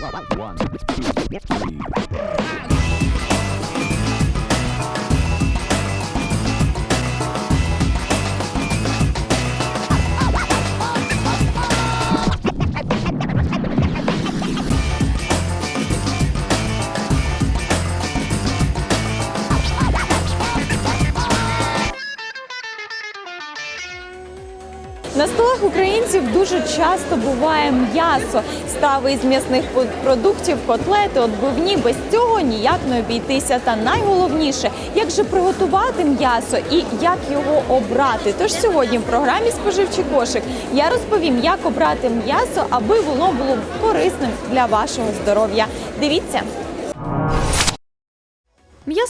One, two, three. На столах українців дуже часто буває м'ясо, страви із м'ясних продуктів, котлети, отбивні. Без цього ніяк не обійтися. Та найголовніше, як же приготувати м'ясо і як його обрати. Тож сьогодні в програмі Споживчий кошик я розповім, як обрати м'ясо, аби воно було корисним для вашого здоров'я. Дивіться.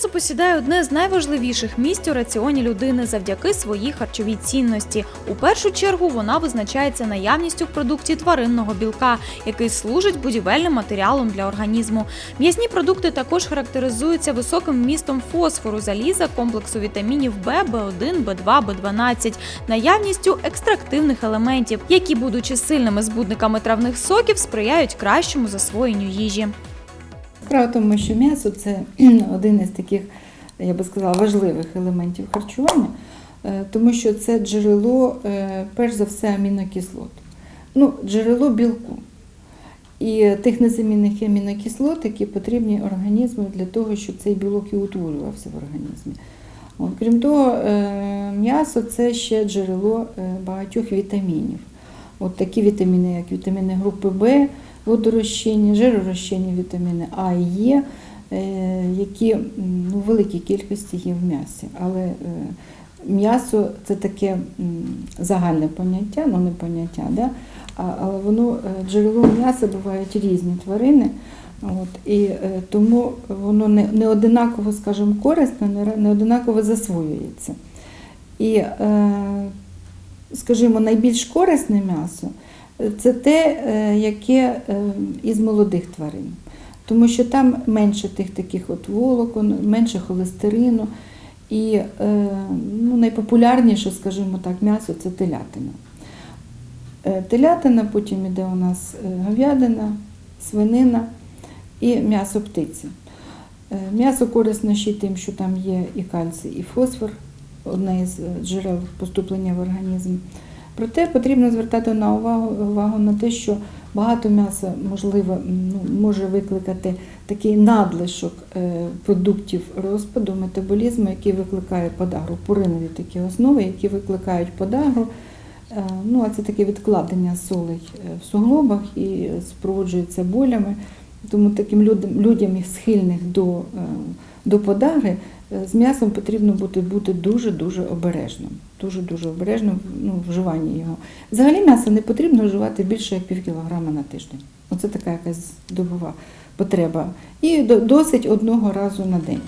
М'ясо посідає одне з найважливіших місць у раціоні людини завдяки своїй харчовій цінності. У першу чергу вона визначається наявністю в продукті тваринного білка, який служить будівельним матеріалом для організму. М'ясні продукти також характеризуються високим вмістом фосфору, заліза, комплексу вітамінів В, В1, В2, В12, наявністю екстрактивних елементів, які, будучи сильними збудниками травних соків, сприяють кращому засвоєнню їжі. Справа в тому, що м'ясо це один із таких, я би сказала, важливих елементів харчування, е, тому що це джерело, е, перш за все, амінокислот. Ну, джерело білку і тих незамінних амінокислот, які потрібні організму для того, щоб цей білок і утворювався в організмі. От, крім того, е, м'ясо це ще джерело багатьох вітамінів. От такі вітаміни, як вітаміни групи В, водорозчинні, жиророзчинні вітаміни А і Е, е, які ну, в великій кількості є в м'ясі. Але е, м'ясо це таке загальне поняття, ну не поняття, да? але воно е, джерело м'яса бувають різні тварини. От, і тому воно не, не одинаково, скажімо, корисне, не, одинаково засвоюється. І, е, скажімо, найбільш корисне м'ясо це те, е, яке е, із молодих тварин. Тому що там менше тих таких от волокон, менше холестерину. І е, ну, найпопулярніше, скажімо так, м'ясо це телятина. Телятина, потім іде у нас говядина, свинина і м'ясо птиці. М'ясо корисне ще тим, що там є і кальцій, і фосфор, одне із джерел поступлення в організм. Проте потрібно звертати на увагу, увагу на те, що багато м'яса можливо ну, може викликати такий надлишок е, продуктів розпаду, метаболізму, який викликає подагру, пуринові такі основи, які викликають подагру. Е, Ну, а це таке відкладення солей е, в суглобах і спроводжується болями. Тому таким людям, людям схильних до, до подагри, е, з м'ясом потрібно бути, бути дуже-дуже обережним. Дуже-дуже обережним ну, вживанні його. Взагалі м'ясо не потрібно вживати більше як пів кілограма на тиждень. Оце така якась добова потреба. І досить одного разу на день.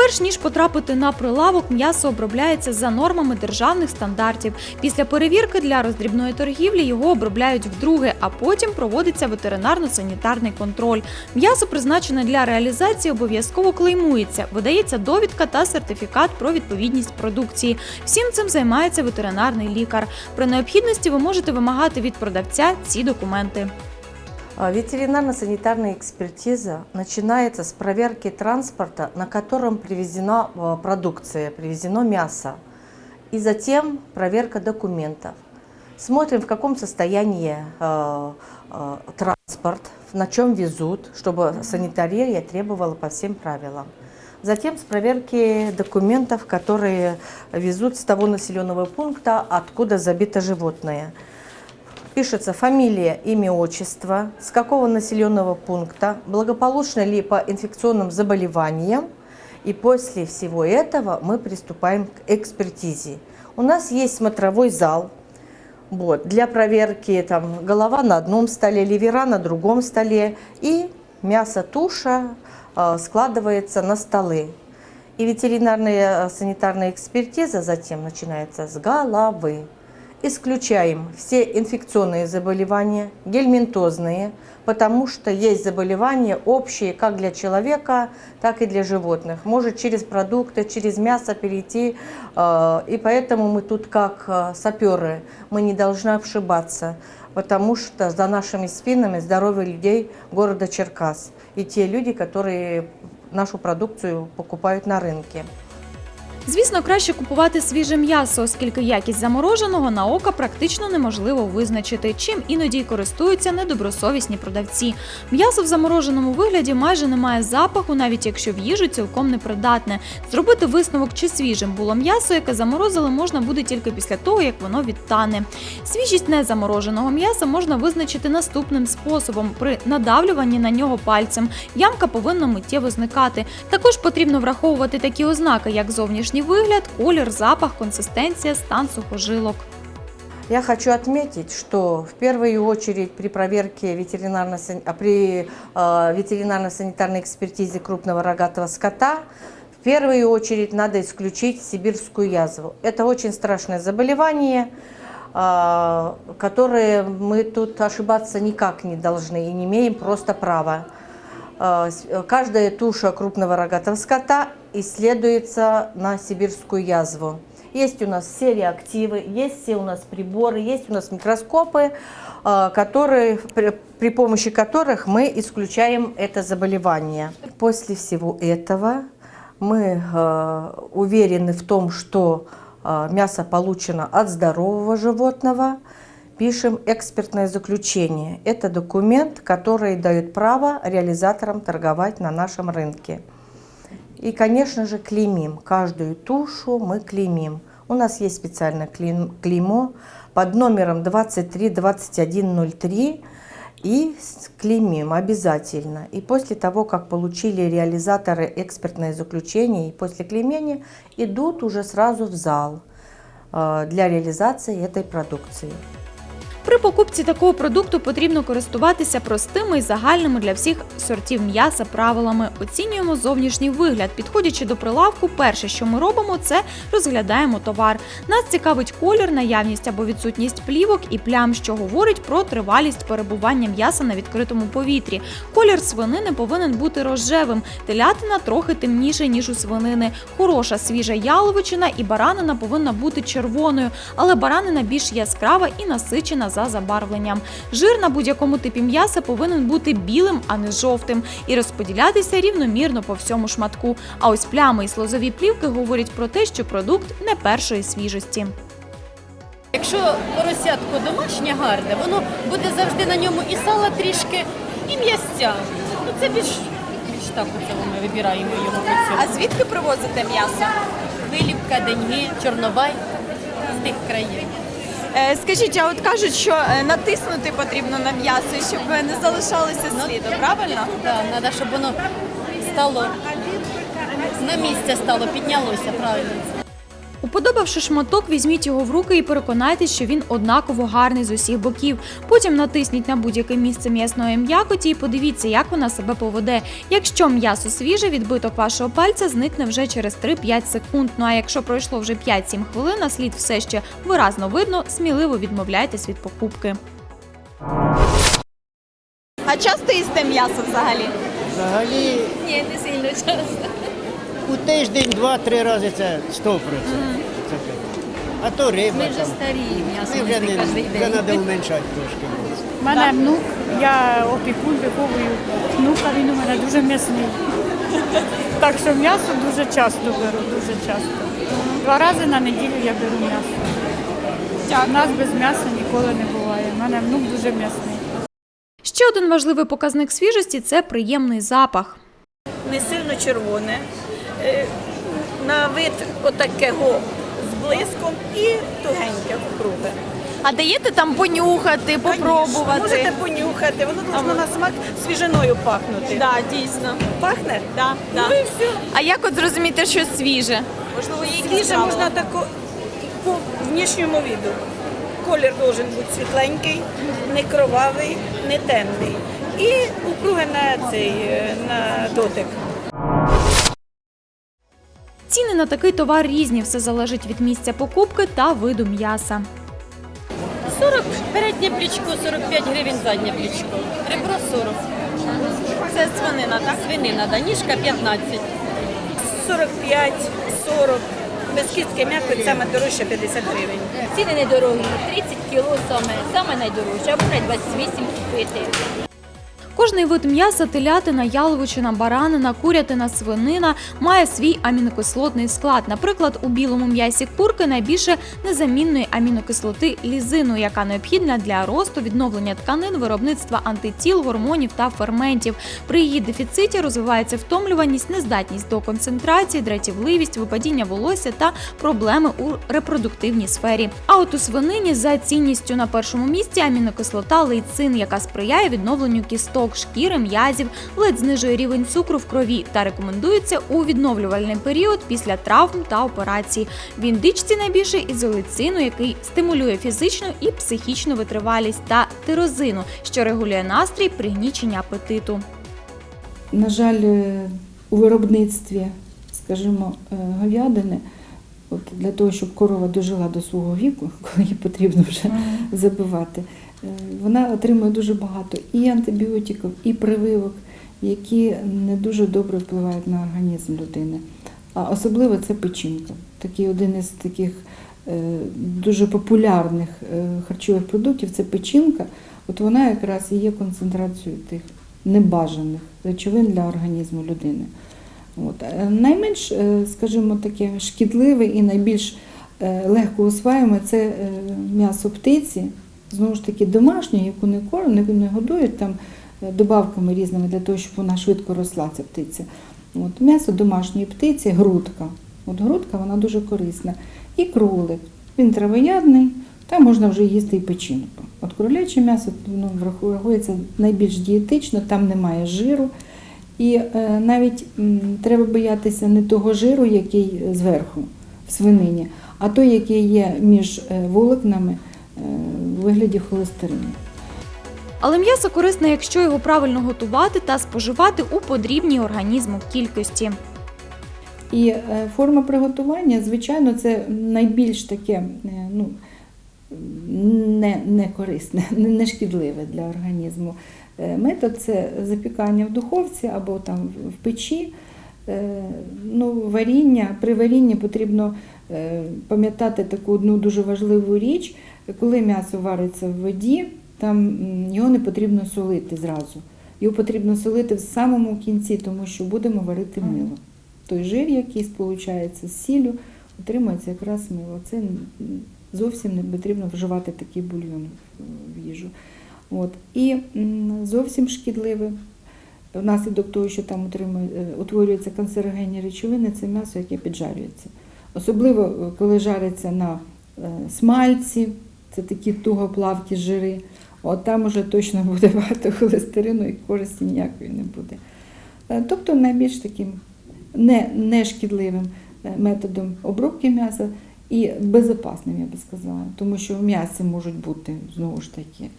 Перш ніж потрапити на прилавок, м'ясо обробляється за нормами державних стандартів. Після перевірки для роздрібної торгівлі його обробляють вдруге, а потім проводиться ветеринарно-санітарний контроль. М'ясо, призначене для реалізації, обов'язково клеймується, видається довідка та сертифікат про відповідність продукції. Всім цим займається ветеринарний лікар. При необхідності ви можете вимагати від продавця ці документи. А, Ветеринарно-санитарная экспертиза начинается с проверки транспорта, на котором привезена а, продукция, привезено мясо. И затем проверка документов. Смотрим, в каком состоянии э, э, транспорт, на чем везут, чтобы санитария требовала по всем правилам. Затем с проверки документов, которые везут с того населенного пункта, откуда забито животное. Пишется фамилия, имя, отчество, с какого населенного пункта, благополучно ли по инфекционным заболеваниям. И после всего этого мы приступаем к экспертизе. У нас есть смотровой зал, вот, для проверки там, голова на одном столе, ливера на другом столе и мясо туша э, складывается на столы. И ветеринарная э, санитарная экспертиза затем начинается с головы. Исключаем все инфекционные заболевания, гельминтозные, потому что есть заболевания общие как для человека, так и для животных. Может через продукты, через мясо перейти, э, и поэтому мы тут как э, саперы, мы не должны ошибаться. потому что за нашими спинами здоровье людей города Черкас и те люди, которые нашу продукцию покупают на рынке. Звісно, краще купувати свіже м'ясо, оскільки якість замороженого на око практично неможливо визначити, чим іноді користуються недобросовісні продавці. М'ясо в замороженому вигляді майже не має запаху, навіть якщо в їжу цілком непридатне. Зробити висновок, чи свіжим було м'ясо, яке заморозили, можна буде тільки після того, як воно відтане. Свіжість незамороженого м'яса можна визначити наступним способом: при надавлюванні на нього пальцем. Ямка повинна миттєво зникати. Також потрібно враховувати такі ознаки, як зовнішній вигляд, колір, запах, консистенція, стан сухожилок. Я хочу отметить, что в первую очередь при проверке ветеринарно при э, ветеринарно-санитарной экспертизе крупного рогатого скота в первую очередь надо исключить сибирскую язву. Это очень страшное заболевание, э, которое мы тут ошибаться никак не должны и не имеем просто права. Э, Каждая туша крупного рогатого скота исследуется на сибирскую язву. Есть у нас все реактивы, есть все у нас приборы, есть у нас микроскопы, э, которые, при, помощи которых мы исключаем это заболевание. После всего этого мы э, уверены в том, что э, мясо получено от здорового животного, пишем экспертное заключение. Это документ, который дает право реализаторам торговать на нашем рынке. И, конечно же, клеймим. Каждую тушу мы клеймим. У нас есть специальное клейм- клеймо под номером 232103 и клеймим обязательно. И после того, как получили реализаторы экспертное заключение и после клеймения, идут уже сразу в зал э, для реализации этой продукции. При покупці такого продукту потрібно користуватися простими і загальними для всіх сортів м'яса правилами. Оцінюємо зовнішній вигляд. Підходячи до прилавку, перше, що ми робимо, це розглядаємо товар. Нас цікавить колір, наявність або відсутність плівок і плям, що говорить про тривалість перебування м'яса на відкритому повітрі. Колір свинини повинен бути рожевим, телятина трохи темніше, ніж у свинини. Хороша свіжа яловичина і баранина повинна бути червоною, але баранина більш яскрава і насичена за забарвленням. Жир на будь-якому типі м'яса повинен бути білим, а не жовтим, і розподілятися рівномірно по всьому шматку. А ось плями і слозові плівки говорять про те, що продукт не першої свіжості. Якщо поросятко домашнє гарне, воно буде завжди на ньому і сала трішки, і м'ясця. Ну це більш, більш так оце ми вибираємо його по. А звідки привозите м'ясо? Вилівка, деньги, чорнобай з тих країн. Е, Скажіть, а от кажуть, що е, натиснути потрібно на м'ясо, щоб не залишалося сліду, правильно? Так, треба, щоб воно стало на місце стало, піднялося правильно. Уподобавши шматок, візьміть його в руки і переконайтесь, що він однаково гарний з усіх боків. Потім натисніть на будь-яке місце м'ясної м'якоті і подивіться, як вона себе поведе. Якщо м'ясо свіже, відбиток вашого пальця зникне вже через 3-5 секунд. Ну а якщо пройшло вже 5-7 хвилин, а слід все ще виразно видно, сміливо відмовляйтесь від покупки. А часто їсте м'ясо взагалі? Взагалі Ні, не сильно часто. У тиждень два-три рази це 100%. Це так. А то риба Ми вже там. старі, м'ясо Ми не вже кожен не, вже день. треба уменшати трошки. У мене внук, я опікун виховую внука, він у мене дуже м'ясний. Так що м'ясо дуже часто беру, дуже часто. Два рази на неділю я беру м'ясо. У нас без м'яса ніколи не буває. У мене внук дуже м'ясний. Ще один важливий показник свіжості це приємний запах. не сильно червоне, на вид отакого з блиском і тугеньке округе. А даєте там понюхати, попробувати? Можете понюхати, воно должно на смак свіжиною пахнути. Да, дійсно. Пахне? Да, да. Ну і все. А як от зрозуміти, що свіже? Можливо, якісь Свіже правила? можна тако по внішньому виду. Колір должен бути світленький, не кровавий, не темний. І округе на цей е, на дотик. На такий товар різні, все залежить від місця покупки та виду м'яса. 40 переднє плічко, 45 гривень заднє плічко. Ребро 40. Це свинина, так? Свинина, да, ніжка 15. 45, 40. без кістки м'якоть саме дорожча 50 гривень. Ціни недорогі, 30 кіло саме, саме найдорожче, або навіть 28 купити. Кожний вид м'яса, телятина, яловичина, баранина, курятина, свинина має свій амінокислотний склад. Наприклад, у білому м'ясі курки найбільше незамінної амінокислоти лізину, яка необхідна для росту, відновлення тканин, виробництва антитіл, гормонів та ферментів. При її дефіциті розвивається втомлюваність, нездатність до концентрації, дратівливість, випадіння волосся та проблеми у репродуктивній сфері. А от у свинині за цінністю на першому місці амінокислота лейцин, яка сприяє відновленню кісток, шкіри, м'язів, ледь знижує рівень цукру в крові та рекомендується у відновлювальний період після травм та операцій. В індичці найбільше ізолецину, який стимулює фізичну і психічну витривалість, та тирозину, що регулює настрій, пригнічення апетиту. На жаль, е, у виробництві, скажімо, е, говядини, от для того, щоб корова дожила до свого віку, коли її потрібно вже забивати, вона отримує дуже багато і антибіотиків, і прививок, які не дуже добре впливають на організм людини. А особливо це печінка. Такий один із таких е, дуже популярних е, харчових продуктів це печінка. От вона якраз і є концентрацією тих небажаних речовин для організму людини. От. Е, Найменш, скажімо, таке шкідливе і найбільш легко усваїме це м'ясо птиці, знову ж таки домашнє, яку не кормять, не годують там е, добавками різними для того, щоб вона швидко росла, ця птиця. От, м'ясо домашньої птиці, грудка. От грудка вона дуже корисна. І кролик. Він травоядний, там можна вже їсти і печінку. От кроляче м'ясо ну, враховується найбільш дієтично, там немає жиру. І е, навіть м, треба боятися не того жиру, який зверху в свинині, а той, який є між волокнами е, у вигляді холестерину. Але м'ясо корисне, якщо його правильно готувати та споживати у подрібній організму кількості. І е, форма приготування, звичайно, це найбільш таке е, ну, не, не корисне, не, шкідливе для організму. Е, Метод це запікання в духовці або там в печі. Ну, варіння, при варінні потрібно пам'ятати таку одну дуже важливу річ, коли м'ясо вариться в воді, там його не потрібно солити зразу. Його потрібно солити в самому кінці, тому що будемо варити мило. Той жир, який сполучається з сіллю, отримується якраз мило. Це зовсім не потрібно вживати такий бульйон в- їжу. От. І зовсім шкідливе, внаслідок того, що там е, утворюються канцерогенні речовини, це м'ясо, яке піджарюється. Особливо, е, коли жариться на е, смальці, це такі тугоплавкі жири, от там уже точно буде багато холестерину і користі ніякої не буде. Е, Тобто найбільш таким не, не е, методом обробки м'яса і безпечним, я би сказала, тому що в м'ясі можуть бути знову ж таки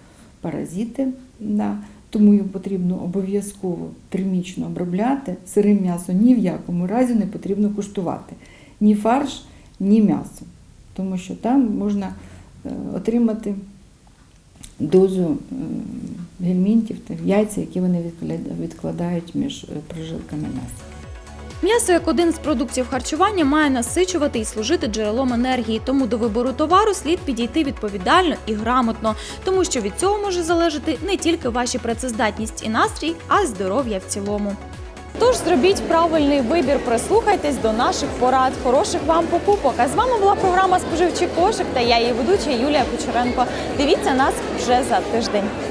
паразити, да, тому його потрібно обов'язково термічно обробляти. Сире м'ясо ні в якому разі не потрібно куштувати. Ні фарш, ні м'ясо, тому що там можна отримати дозу е, гельмінтів та яйця, які вони відкладають- між е, прожилками м'яса. М'ясо як один з продуктів харчування має насичувати і служити джерелом енергії, тому до вибору товару слід підійти відповідально і грамотно, тому що від цього може залежати не тільки ваша працездатність і настрій, а й здоров'я в цілому. Тож зробіть правильний вибір, прислухайтесь до наших порад. Хороших вам покупок. А з вами була програма Споживчий кошик та я її ведуча Юлія Кучеренко. Дивіться нас вже за тиждень.